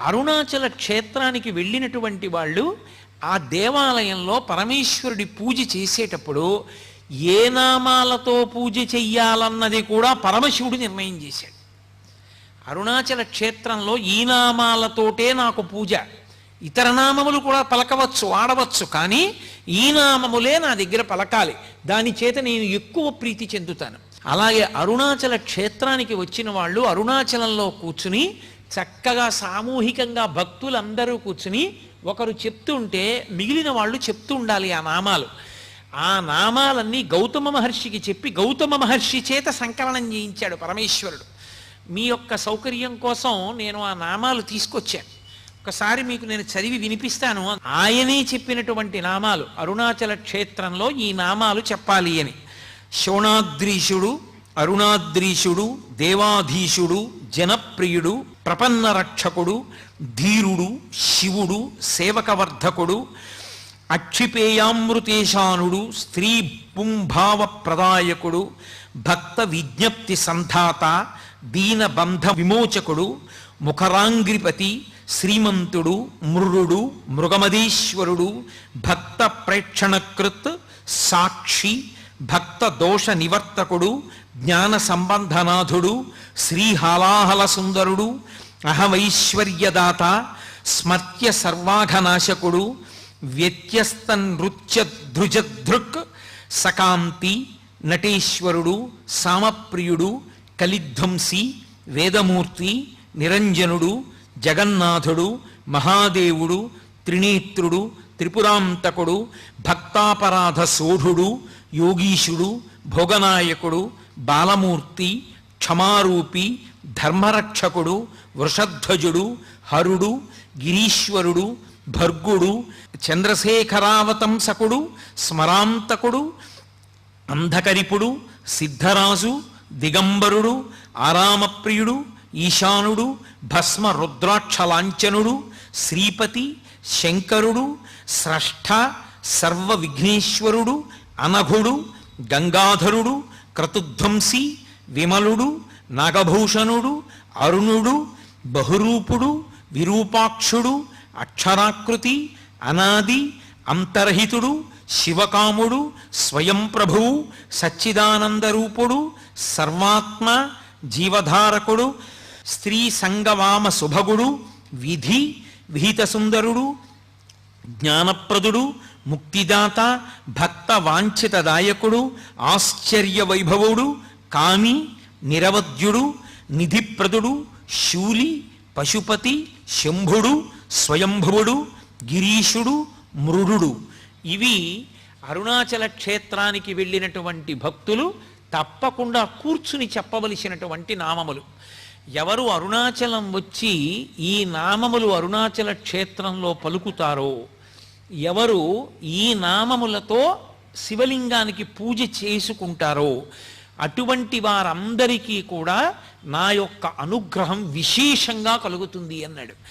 అరుణాచల క్షేత్రానికి వెళ్ళినటువంటి వాళ్ళు ఆ దేవాలయంలో పరమేశ్వరుడి పూజ చేసేటప్పుడు ఏ నామాలతో పూజ చెయ్యాలన్నది కూడా పరమశివుడు నిర్ణయం చేశాడు. అరుణాచల క్షేత్రంలో ఈ నామాలతోటే నాకు పూజ. ఇతర నామములు కూడా పలకవచ్చు ఆడవచ్చు కానీ ఈ నామములే నా దగ్గర పలకాలి. దాని చేత నేను ఎక్కువ ప్రీతి చెందుతాను. అలాగే అరుణాచల క్షేత్రానికి వచ్చిన వాళ్ళు అరుణాచలంలో కూర్చుని చక్కగా సామూహికంగా భక్తులందరూ కూర్చుని ఒకరు చెప్తుంటే మిగిలిన వాళ్ళు చెప్తూ ఉండాలి ఆ నామాలు. ఆ నామాలన్నీ గౌతమ మహర్షికి చెప్పి గౌతమ మహర్షి చేత సంకలనం చేయించాడు పరమేశ్వరుడు. మీ యొక్క సౌకర్యం కోసం నేను ఆ నామాలు తీసుకొచ్చాను ఒకసారి మీకు నేను చదివి వినిపిస్తాను. ఆయనే చెప్పినటువంటి నామాలు అరుణాచల క్షేత్రంలో ఈ నామాలు చెప్పాలి అని. శోణాద్రీషుడు అరుణాద్రీషుడు దేవాధీశుడు జనప్రియుడు ప్రపన్న రక్షకుడు ధీరుడు శివుడు సేవకవర్ధకుడు అక్షిపేయామృతేశానుడు స్త్రీ పుంభావ ప్రదాయకుడు భక్త విజ్ఞప్తి సంధాత దీనబంధ విమోచకుడు ముఖరాంగ్రిపతి శ్రీమంతుడు మృరుడు మృగమదీశ్వరుడు భక్త ప్రేక్షణకృత్ సాక్షి భక్త దోష నివర్తకుడు జ్ఞాన సంబంధనాథుడు శ్రీహాలాహల సుందరుడు అహమైశ్వర్యదాత స్మర్త్య సర్వాఘనాశకుడు వ్యత్యస్త నృత్యధృజధృక్ సకాంతి నటేశ్వరుడు సామప్రియుడు కలిధ్వంసి వేదమూర్తి నిరంజనుడు జగన్నాథుడు మహాదేవుడు త్రినేత్రుడు త్రిపురాంతకుడు భక్తాపరాధ సోఢుడు యోగీశుడు భోగనాయకుడు బాలమూర్తి క్షమారూపి ధర్మరక్షకుడు వృషధ్వజుడు హరుడు గిరీశ్వరుడు భర్గుడు చంద్రశేఖరావతంసకుడు స్మరాంతకుడు అంధకరిపుడు సిద్ధరాజు దిగంబరుడు ఆరామప్రియుడు ఈశానుడు భస్మ రుద్రాక్షలాంఛనుడు శ్రీపతి శంకరుడు స్రష్ట సర్వ విఘ్నేశ్వరుడు అనఘుడు గంగాధరుడు క్రతుధ్వంసి విమలుడు నాగభూషణుడు అరుణుడు బహురూపుడు విరూపాక్షుడు అక్షరాకృతి అనాది అంతర్హితుడు శివకాముడు స్వయం ప్రభువు సచ్చిదానందరూపుడు సర్వాత్మ జీవధారకుడు స్త్రీ సంగవామ శుభగుడు విధి విహిత సుందరుడు జ్ఞానప్రదుడు ముక్తిదాత భక్త వాంఛితదాయకుడు ఆశ్చర్య వైభవుడు కామి నిరవద్యుడు నిధిప్రదుడు శూలి పశుపతి శంభుడు స్వయంభువుడు గిరీషుడు మృడు. ఇవి అరుణాచల క్షేత్రానికి వెళ్ళినటువంటి భక్తులు తప్పకుండా కూర్చుని చెప్పవలసినటువంటి నామములు. ఎవరు అరుణాచలం వచ్చి ఈ నామములు అరుణాచల క్షేత్రంలో పలుకుతారో ఎవరు ఈ నామములతో శివలింగానికి పూజ చేసుకుంటారో అటువంటి వారందరికీ కూడా నా యొక్క అనుగ్రహం విశేషంగా కలుగుతుంది అన్నాడు.